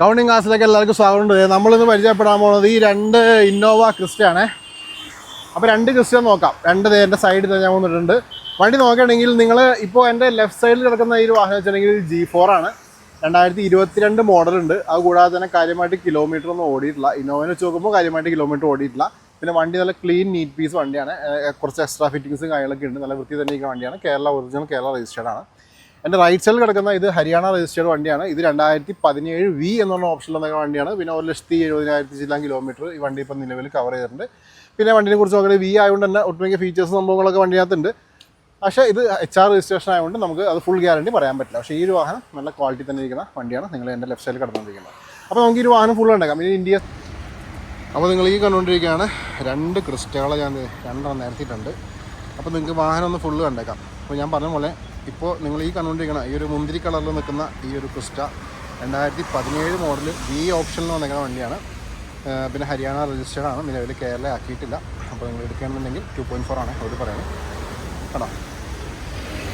Counting ക്ലാസ്സിലേക്ക് എല്ലാവർക്കും സ്വാഗതമുണ്ട്. നമ്മളിന്ന് പരിചയപ്പെടാൻ പോകുന്നത് ഈ രണ്ട് ഇന്നോവ ക്രിസ്റ്റയാണേ അപ്പോൾ രണ്ട് ക്രിസ്റ്റ നോക്കാം. രണ്ട് എന്റെ സൈഡിൽ തന്നെ ഞാൻ വന്നിട്ടുണ്ട്. വണ്ടി നോക്കുകയാണെങ്കിൽ നിങ്ങൾ ഇപ്പോൾ എന്റെ ലെഫ്റ്റ് സൈഡിൽ കിടക്കുന്ന ഈ ഒരു വാഹനം വെച്ചിട്ടുണ്ടെങ്കിൽ ജി ഫോർ ആണ്. രണ്ടായിരത്തി ഇരുപത്തിരണ്ട് മോഡലുണ്ട് അത് കൂടാതെ തന്നെ കാര്യമായിട്ട് കിലോമീറ്റർ ഒന്നും ഓടിയിട്ടില്ല. ഇന്നോവനെ വെച്ച് നോക്കുമ്പോൾ കാര്യമായിട്ട് കിലോമീറ്റർ ഓടിയിട്ടില്ല. പിന്നെ വണ്ടി നല്ല ക്ലീൻ നീറ്റ് പീസ് വണ്ടിയാണ്. കുറച്ച് എക്സ്ട്രാ ഫിറ്റിങ്സും കാര്യങ്ങളൊക്കെ ഉണ്ട്. നല്ല വൃത്തി തന്നെ ഇരിക്കുന്ന വണ്ടിയാണ്. കേരള ഒറിജിനൽ കേരള രജിസ്റ്റേഡ് ആണ്. എന്റെ റൈറ്റ് സൈഡിൽ കിടക്കുന്ന ഇത് ഹരിയാന രജിസ്റ്റേർഡ് വണ്ടിയാണ്. ഇത് രണ്ടായിരത്തി പതിനേഴ് വി എന്ന് പറഞ്ഞ ഓപ്ഷനിൽ വന്ന വണ്ടിയാണ്. പിന്നെ ഒരു ലക്ഷത്തി എഴുപതിനായിരത്തി ചില്ലാം കിലോമീറ്റർ ഈ വണ്ടി ഇപ്പം നിലവിൽ കവർ ചെയ്തിട്ടുണ്ട്. പിന്നെ വണ്ടിനെ കുറിച്ച് നോക്കുകയാണെങ്കിൽ വി ആയതുകൊണ്ട് തന്നെ ഒട്ടുമിക്ക ഫീച്ചേഴ്സ് സംഭവങ്ങളൊക്കെ വണ്ടിനകത്തുണ്ട് പക്ഷേ ഇത് എച്ച് ആർ രജിസ്ട്രേഷൻ ആയതുകൊണ്ട് നമുക്ക് അത് ഫുൾ ഗ്യാരണ്ടി പറയാൻ പറ്റില്ല. പക്ഷേ ഈ ഒരു വാഹനം നല്ല ക്വാളിറ്റി തന്നെ ഇരിക്കുന്ന വണ്ടിയാണ് നിങ്ങൾ എന്റെ ലെഫ്റ്റ് സൈഡിൽ കിടന്നുകൊണ്ടിരിക്കുന്നത്. അപ്പോൾ നമുക്ക് ഈ ഒരു വാഹനം ഫുൾ ഉണ്ടാക്കാം. ഇനി ഇന്ത്യ അപ്പോൾ നിങ്ങൾ ഈ കണ്ടുകൊണ്ടിരിക്കുകയാണ് രണ്ട് ക്രിസ്റ്റകളെ ഞാൻ രണ്ടെണ്ണം നിരത്തിയിട്ടുണ്ട്. അപ്പോൾ നിങ്ങൾക്ക് വാഹനം ഒന്ന് ഫുള്ള് കണ്ടേക്കാം. അപ്പോൾ ഞാൻ പറഞ്ഞ പോലെ ഇപ്പോൾ നിങ്ങൾ ഈ കണ്ടുകൊണ്ടിരിക്കുന്ന ഈ ഒരു മുന്തിരി കളറിൽ നിൽക്കുന്ന ഈ ഒരു ക്രിസ്റ്റ രണ്ടായിരത്തി പതിനേഴ് മോഡൽ ബി ഓപ്ഷനിൽ വന്നിരിക്കുന്ന വണ്ടിയാണ്. പിന്നെ ഹരിയാന രജിസ്റ്റേഡ് ആണ്. നിലവിൽ കേരള ആക്കിയിട്ടില്ല. അപ്പോൾ നിങ്ങൾ എടുക്കുകയാണെന്നുണ്ടെങ്കിൽ ടു പോയിന്റ് ഫോർ ആണ് അവർ പറയുന്നത്. കേട്ടോ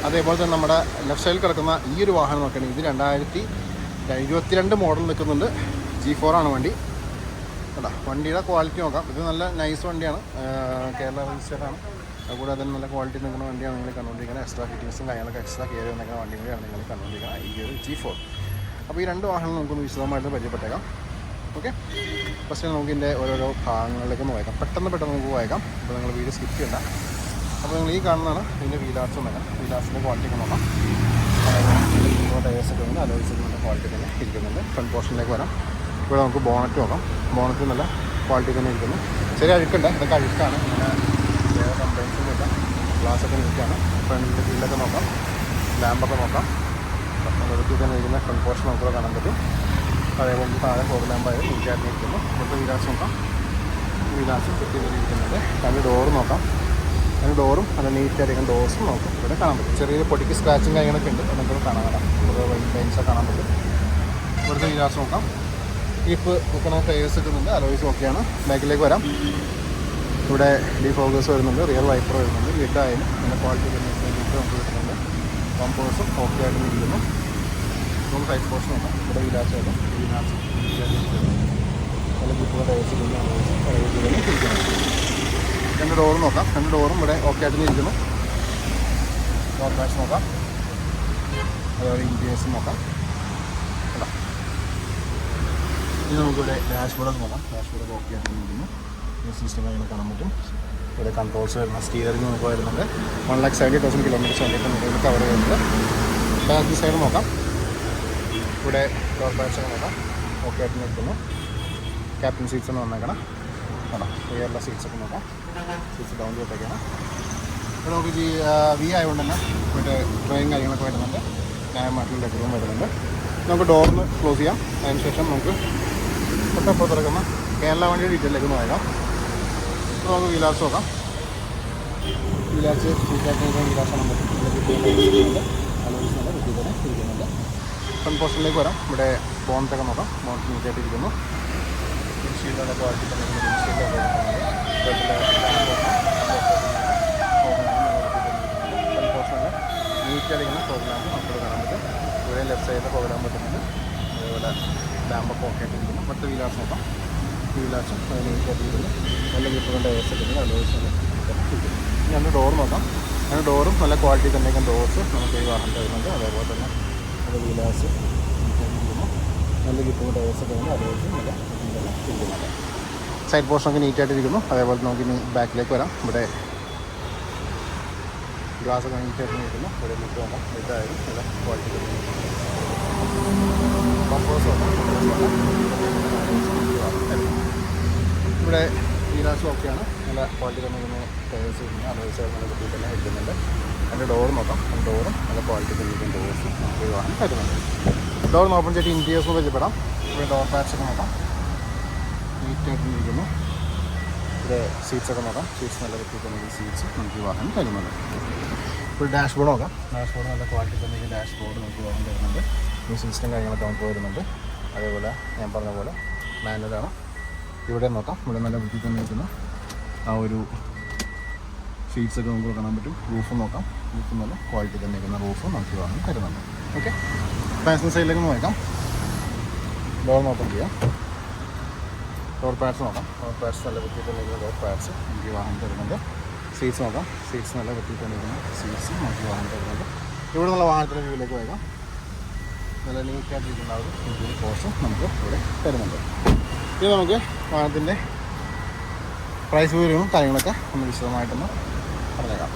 അതേപോലെ തന്നെ നമ്മുടെ ലെഫ്റ്റ് സൈഡിൽ കിടക്കുന്ന ഈ ഒരു വാഹനം നോക്കുകയാണെങ്കിൽ ഇത് രണ്ടായിരത്തി ഇരുപത്തിരണ്ട് മോഡൽ നിൽക്കുന്നുണ്ട്. ജി ഫോർ ആണ് വണ്ടി. കേട്ടോ വണ്ടിയുടെ ക്വാളിറ്റി നോക്കാം. ഇത് നല്ല നൈസ് വണ്ടിയാണ്. കേരള രജിസ്റ്റേർഡ് കൂടാതെ തന്നെ നല്ല ക്വാളിറ്റി നിൽക്കുന്ന വണ്ടിയാണ് നിങ്ങൾ കണ്ടുകൊണ്ടിരിക്കുന്നത്. എക്സ്ട്രാ ഫിറ്റിങ്സും കാര്യങ്ങളൊക്കെ എക്സ്ട്രാ കയറി വന്നിരിക്കുന്ന വണ്ടി കൂടിയാണ് നിങ്ങൾ കണ്ടുകൊണ്ടിരിക്കുന്നത്. ഈ ഒരു ജി ഫോർ അപ്പോൾ ഈ രണ്ട് വാഹനം നമുക്കൊന്ന് വിശദമായിട്ട് പരിചയപ്പെട്ടേക്കാം. ഓക്കെ ഫസ്റ്റ് നമുക്ക് ഇതിന്റെ ഓരോരോ ഭാഗങ്ങളിലേക്ക് ഒന്ന് വായിക്കാം പെട്ടെന്ന് പെട്ടെന്ന് നമുക്ക് വായിക്കാം അപ്പോൾ നിങ്ങൾ വീഡിയോ സ്കിപ്പ് ചെയ്യണ്ട. അപ്പോൾ നിങ്ങൾ ഈ കാണുന്നതാണ് ഇതിന്റെ വീലാർസ് വരാം വീലാർസിന്റെ ക്വാളിറ്റി ഒക്കെ നോക്കാം. ടയേഴ്സൊക്കെ ഉണ്ട് അലോയ്സൊക്കെ ക്വാളിറ്റി തന്നെ ഇരിക്കുന്നുണ്ട്. ഫ്രണ്ട് പോർഷനിലേക്ക് വരാം. ഇവിടെ നമുക്ക് ബോണറ്റ് നോക്കാം. ബോണറ്റ് നല്ല ക്വാളിറ്റി തന്നെ ഇരിക്കുന്നു. ചെറിയ അഴുക്കുണ്ട്. ഇതൊക്കെ അഴുക്കാണ്. ഇങ്ങനെ വേറെ കംപ്ലൈൻസ് ഒന്നും ഇല്ല. ഗ്ലാസ് ഒക്കെ നീറ്റാണ്. ഫ്രണ്ടിന്റെ ഗ്രില്ലൊക്കെ നോക്കാം. ലാമ്പൊക്കെ നോക്കാം. അപ്പം വൃത്തി തന്നെ ഇരിക്കുന്ന ഫ്രണ്ട് പോർഷൻ നമുക്ക് കാണാൻ പറ്റും. അതേപോലെ താഴെ ഫോർ ലാമ്പായാലും നീറ്റായിട്ട് ഇരിക്കുന്നു. ഇവിടുത്തെ വിലാസ് നോക്കാം. വിലാസ് തന്നെ ഇരിക്കുന്നുണ്ട്. രണ്ട് ഡോറ് നോക്കാം. അതിന് ഡോറും അത് നീറ്റായിരിക്കും ഡോർസും നോക്കും. ഇവിടെ കാണാൻ പറ്റും. ചെറിയൊരു പൊടിക്ക് സ്ക്രാച്ചും കാര്യങ്ങളൊക്കെ ഉണ്ട്. അതൊക്കെ കാണാൻ കാണാം. ഇവിടെ വൈറ്റ് ലൈൻസൊക്കെ കാണാൻ പറ്റും. ഇവിടുത്തെ വിലാസം നോക്കാം. ഇപ്പ് നിൽക്കുന്ന ടയേഴ്സ് കിട്ടുന്നുണ്ട് അലോയ്സ് ഓക്കെയാണ് ബാക്കിലേക്ക് വരാം. ഇവിടെ ഡി ഫോക്കസ് വരുന്നുണ്ട്. റിയർ വൈപ്പർ വരുന്നുണ്ട്. ലിഡ് ആയാലും നല്ല ക്വാളിറ്റി നമുക്ക് കിട്ടുന്നുണ്ട്. പമ്പേഴ്സും ഓക്കെ ആയിട്ട് ഇരിക്കുന്നു. നമുക്ക് സൈഡ് പോർഷൻ ഉണ്ട് ഇവിടെ വിലാസ് വരും വിലാസ് നല്ല കിട്ടുന്ന ടയേഴ്സ് ഇരിക്കുന്നു രണ്ട് ഡോറും നോക്കാം. രണ്ട് ഡോറും ഇവിടെ ഓക്കെ ആയിട്ട് ഇരിക്കുന്നു. ഡോർ ബാഷ് നോക്കാം. അതുപോലെ ഇന്റീരിയേഴ്സും നോക്കാം കേട്ടോ ഇനി നമുക്കിവിടെ ഡാഷ്ബോർഡ് നോക്കാം. ഡാഷ്ബോർഡ് ഓക്കെ ആയിട്ട് ഈ സിസ്റ്റം കാര്യങ്ങൾ കാണാൻ പറ്റും. ഇവിടെ കൺട്രോൾസ് വരുന്ന സ്റ്റിയറിംഗ് നമുക്ക് വരുന്നുണ്ട്. One lakh seventy thousand kilometres വേണ്ടിയിട്ട് നമുക്ക് കവർ ചെയ്യുന്നുണ്ട്. ബാക്കി സൈഡ് നോക്കാം. ഇവിടെ ഡോർ ബാഷ് ഒക്കെ നോക്കാം. ഓക്കെ ആയിട്ട് നിൽക്കുന്നു. ക്യാപ്റ്റൻ സീറ്റ്സ് ഒന്ന് വന്നേക്കണം. കാണാം റിയറിലെ സീറ്റ്സ് ഒക്കെ നോക്കാം. സീറ്റ്സ് ഡൗൺ ചെയ്തിട്ടൊക്കെയാണ് ഇപ്പോൾ നമുക്ക് ഈ വി ആയതുകൊണ്ട് തന്നെ മറ്റേ ട്രെയിൻ കാര്യങ്ങളൊക്കെ വരുന്നുണ്ട്. ന്യായമായിട്ടുള്ള ഡെക്കറും വരുന്നുണ്ട്. നമുക്ക് ഡോറിന് ക്ലോസ് ചെയ്യാം. അതിനുശേഷം നമുക്ക് തൊട്ടപ്പുറത്ത് കിടക്കുന്ന കേരള വണ്ടിയുടെ ഡീറ്റെയിലേക്ക് ഒന്ന് വായിക്കാം അപ്പോൾ നമുക്ക് വിലാസ് നോക്കാം. വിലാസ് വിലാസ് ആണ് ഇരിക്കുന്നുണ്ട്. പോസ്റ്റിലേക്ക് വരാം. ഇവിടെ ബോണ്ടൊക്കെ നോക്കാം. ബോണ്ട് നീറ്റായിട്ട് ഇരിക്കുന്നു. ഷീൽഡൊക്കെ പ്രോഗ്രാം നമുക്ക് കാണാൻ പറ്റും. ഇവിടെ ലെഫ്റ്റ് സൈഡിൽ പ്രോഗ്രാം പറ്റുന്നുണ്ട്. അതേപോലെ ലാമ്പൊക്കെ ഓക്കെ ആയിട്ട് ഇരിക്കുന്നു. മറ്റു വിലാസം നോക്കാം. വിലാസം നീറ്റായിട്ട് ഇരിക്കുന്നു നല്ല എയർ സെറ്റിന് ഇനി രണ്ട് ഡോർ നോക്കാം. അങ്ങനെ ഡോറും നല്ല ക്വാളിറ്റി തന്നെ ഡോർസ് നമുക്ക് ഈ വാഹനം തരുന്നുണ്ട്. അതേപോലെ തന്നെ അത് വിലാസ് നല്ല ഏസ് ഒക്കെ ഉണ്ട്. അതേപോലെ നല്ല ഇരിക്കുന്നുണ്ട് സൈഡ് നീറ്റായിട്ട് ഇരിക്കുന്നു അതേപോലെ നമുക്ക് ഇനി ബാക്കിലേക്ക് വരാം. ഇവിടെ ഗ്ലാസ് ഒക്കെ നീറ്റായിട്ട് ഇരിക്കുന്നു ഇവിടെ നമുക്ക് വേണ്ട ഇതായാലും നല്ല ക്വാളിറ്റി ഇവിടെ വീലാസും ഒക്കെയാണ് നല്ല ക്വാളിറ്റി തന്നെ ഇരിക്കുന്ന ടയേഴ്സ് ഇരിക്കുന്നു സൈഡ് നല്ല കുട്ടിയിൽ തന്നെ ഇരിക്കുന്നുണ്ട്. അതിന്റെ ഡോർ നോക്കാം. ഡോറും നല്ല ക്വാളിറ്റി തന്നെ ഇരിക്കുന്ന ഡോർസും നമുക്ക് കരുതുന്നത് ഡോർ ഓപ്പൺ ചെയ്തിട്ട് ഇന്റീരിയേഴ്സ് പരിചയപ്പെടാം. ഇവിടെ ഡോർ പാച്ച് ഒക്കെ നോക്കാം. നീറ്റായിട്ട് ഇരിക്കുന്നു. ഇവിടെ സീറ്റ്സ് ഒക്കെ നോക്കാം. സീറ്റ്സ് നല്ല വൃത്തി തന്നെ സീറ്റ്സ് നമുക്ക് വാഹനം തരുന്നുണ്ട് ഇപ്പോൾ ഡാഷ്ബോർഡ് നോക്കാം. ഡാഷ്ബോർഡ് നല്ല ക്വാളിറ്റി തന്നെ ഡാഷ്ബോർഡ് നമുക്ക് വാഹനം തരുന്നുണ്ട് ഈ സിസ്റ്റം കാര്യങ്ങളൊക്കെ നമുക്ക് വരുന്നുണ്ട്. അതേപോലെ ഞാൻ പറഞ്ഞ പോലെ മാനുവലാണ് ഇവിടെ നോക്കാം. ഇവിടെ നല്ല വൃത്തി തന്നെ നിൽക്കുന്ന ആ ഒരു ഷീറ്റ്സൊക്കെ നമുക്ക് കാണാൻ പറ്റും. റൂഫ് നോക്കാം. റൂഫ് നല്ല ക്വാളിറ്റി തന്നെ നിൽക്കുന്ന റൂഫ് നമുക്ക് വാങ്ങി തരുന്നുണ്ട്. ഓക്കെ പാസൻ സൈഡിലേക്ക് നോക്കാം. ഡോർ നോക്കാം ചെയ്യാം. ഡോർ പാഡ്സ് നോക്കാം. ഡോർ പാഡ്സ് നല്ല വൃത്തി തന്നെ നിൽക്കുന്ന ഡോർ പാഡ്സ് നമുക്ക് വാങ്ങി തരുന്നുണ്ട്. സീറ്റ്സ് നോക്കാം. സീറ്റ്സ് നല്ല വൃത്തി തന്നെ നിൽക്കുന്ന സീറ്റ്സ് നമുക്ക് വാങ്ങി തരുന്നുണ്ട്. ഇവിടെ നിന്നുള്ള വാഹനത്തിന്റെ വ്യൂവിലേക്ക് വേഗം നമുക്ക് ഇവിടെ ഇത് നമുക്ക് വാഹനത്തിന്റെ പ്രൈസ് വിവരവും കാര്യങ്ങളൊക്കെ ഒന്ന് വിശദമായിട്ടൊന്ന് പറഞ്ഞേക്കാം.